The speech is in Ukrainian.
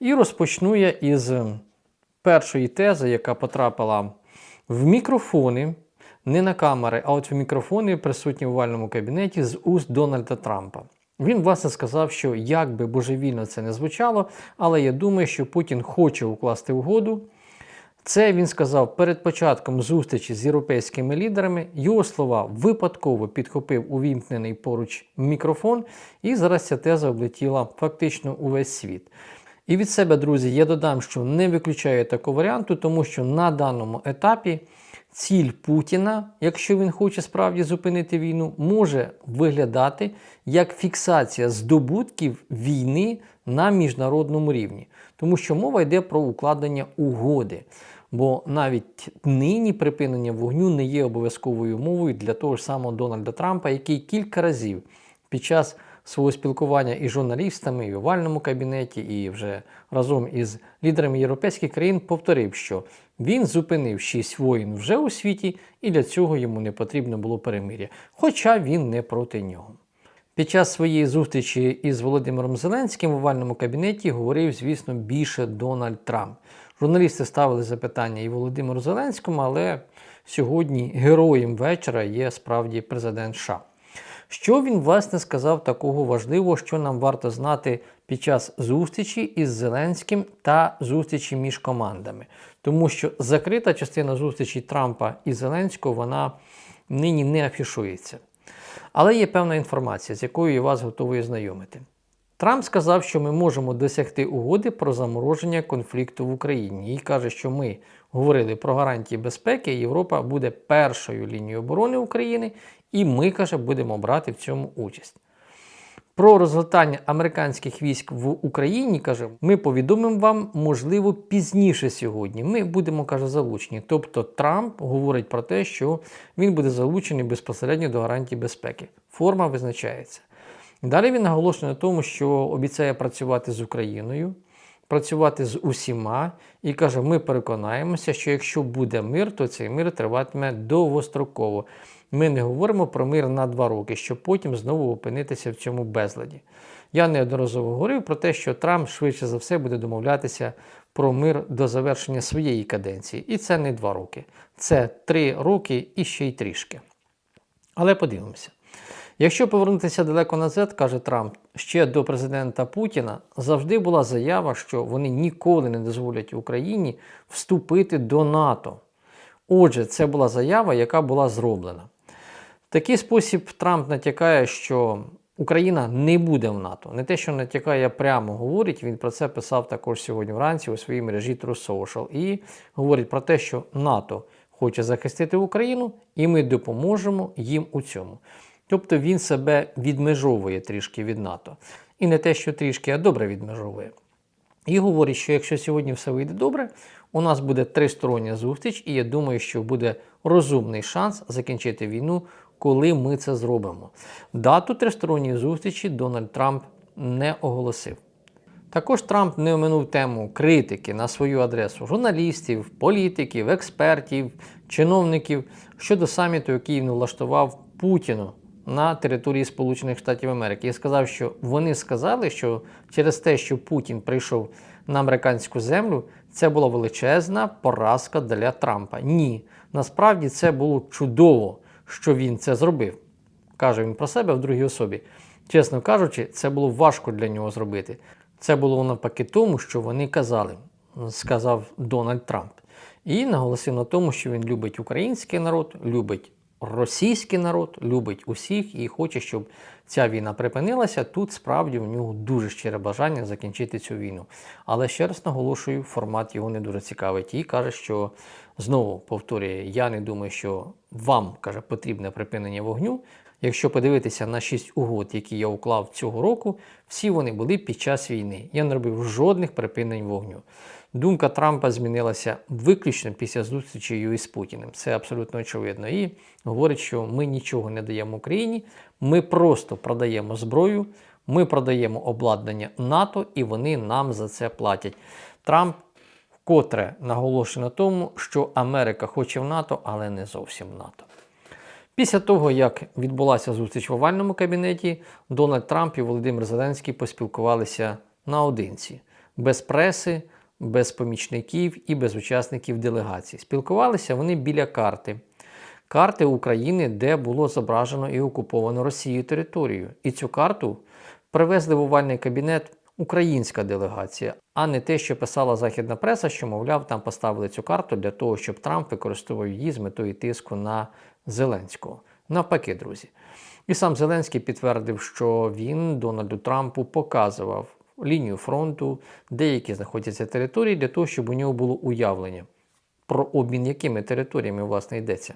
І розпочну я із першої тези, яка потрапила в мікрофони, не на камери, а от в мікрофони, присутні в овальному кабінеті з уст Дональда Трампа. Він, власне, сказав, що як би божевільно це не звучало, але я думаю, що Путін хоче укласти угоду. Це він сказав перед початком зустрічі з європейськими лідерами. Його слова випадково підхопив увімкнений поруч мікрофон, і зараз ця теза облетіла фактично увесь світ. І від себе, друзі, я додам, що не виключаю такого варіанту, тому що на даному етапі ціль Путіна, якщо він хоче справді зупинити війну, може виглядати як фіксація здобутків війни на міжнародному рівні, тому що мова йде про укладення угоди. Бо навіть нині припинення вогню не є обов'язковою умовою для того ж самого Дональда Трампа, який кілька разів під час свого спілкування із журналістами, і в овальному кабінеті, і вже разом із лідерами європейських країн повторив, що він зупинив шість воїн вже у світі, і для цього йому не потрібно було перемир'я, хоча він не проти нього. Під час своєї зустрічі із Володимиром Зеленським в овальному кабінеті говорив, звісно, більше Дональд Трамп. Журналісти ставили запитання і Володимиру Зеленському, але сьогодні героєм вечора є справді президент США. Що він, власне, сказав такого важливого, що нам варто знати під час зустрічі із Зеленським та зустрічі між командами? Тому що закрита частина зустрічі Трампа і Зеленського вона нині не афішується. Але є певна інформація, з якою я вас готовий знайомити. Трамп сказав, що ми можемо досягти угоди про замороження конфлікту в Україні і каже, що ми говорили про гарантії безпеки. Європа буде першою лінією оборони України, і ми, каже, будемо брати в цьому участь. Про розгортання американських військ в Україні каже, ми повідомимо вам, можливо, пізніше сьогодні. Ми будемо, каже, залучені. Тобто Трамп говорить про те, що він буде залучений безпосередньо до гарантій безпеки. Форма визначається. Далі він наголошує на тому, що обіцяє працювати з Україною, працювати з усіма, і каже: ми переконаємося, що якщо буде мир, то цей мир триватиме довгостроково. Ми не говоримо про мир на два роки, щоб потім знову опинитися в цьому безладі. Я неодноразово говорив про те, що Трамп швидше за все буде домовлятися про мир до завершення своєї каденції. І це не два роки, це три роки і ще й трішки. Але подивимося. Якщо повернутися далеко назад, каже Трамп, ще до президента Путіна завжди була заява, що вони ніколи не дозволять Україні вступити до НАТО. Отже, це була заява, яка була зроблена. В такий спосіб Трамп натякає, що Україна не буде в НАТО. Не те, що натякає, прямо говорить. Він про це писав також сьогодні вранці у своїй мережі True Social. І говорить про те, що НАТО хоче захистити Україну, і ми допоможемо їм у цьому. Тобто він себе відмежовує трішки від НАТО. І не те, що трішки, а добре відмежовує. І говорить, що якщо сьогодні все вийде добре, у нас буде тристороння зустріч, і я думаю, що буде розумний шанс закінчити війну, коли ми це зробимо. Дату тристоронньої зустрічі Дональд Трамп не оголосив. Також Трамп не оминув тему критики на свою адресу журналістів, політиків, експертів, чиновників щодо саміту, який він влаштував Путіну на території Сполучених Штатів Америки і сказав, що вони сказали, що через те, що Путін прийшов на американську землю, це була величезна поразка для Трампа. Ні, насправді це було чудово, що він це зробив. Каже він про себе в другій особі. Чесно кажучи, це було важко для нього зробити. Це було навпаки тому, що вони казали, сказав Дональд Трамп. І наголосив на тому, що він любить український народ, любить російський народ, любить усіх і хоче, щоб ця війна припинилася. Тут справді в нього дуже щире бажання закінчити цю війну. Але ще раз наголошую, формат його не дуже цікавить. І каже, що знову повторює: я не думаю, що вам каже потрібне припинення вогню. Якщо подивитися на шість угод, які я уклав цього року, всі вони були під час війни. Я не робив жодних припинень вогню. Думка Трампа змінилася виключно після зустрічі із Путіним. Це абсолютно очевидно. І говорить, що ми нічого не даємо Україні, ми просто продаємо зброю, ми продаємо обладнання НАТО, і вони нам за це платять. Трамп вкотре наголошує на тому, що Америка хоче в НАТО, але не зовсім НАТО. Після того, як відбулася зустріч в овальному кабінеті, Дональд Трамп і Володимир Зеленський поспілкувалися наодинці. без преси, без помічників і без учасників делегації. Спілкувалися вони біля карти. Карти України, де було зображено і окуповано Росією територію. І цю карту привезли в овальний кабінет українська делегація, а не те, що писала західна преса, що, мовляв, там поставили цю карту для того, щоб Трамп використовував її з метою тиску на Зеленського. Навпаки, друзі. І сам Зеленський підтвердив, що він Дональду Трампу показував лінію фронту, деякі знаходяться території, для того, щоб у нього було уявлення про обмін якими територіями власне йдеться.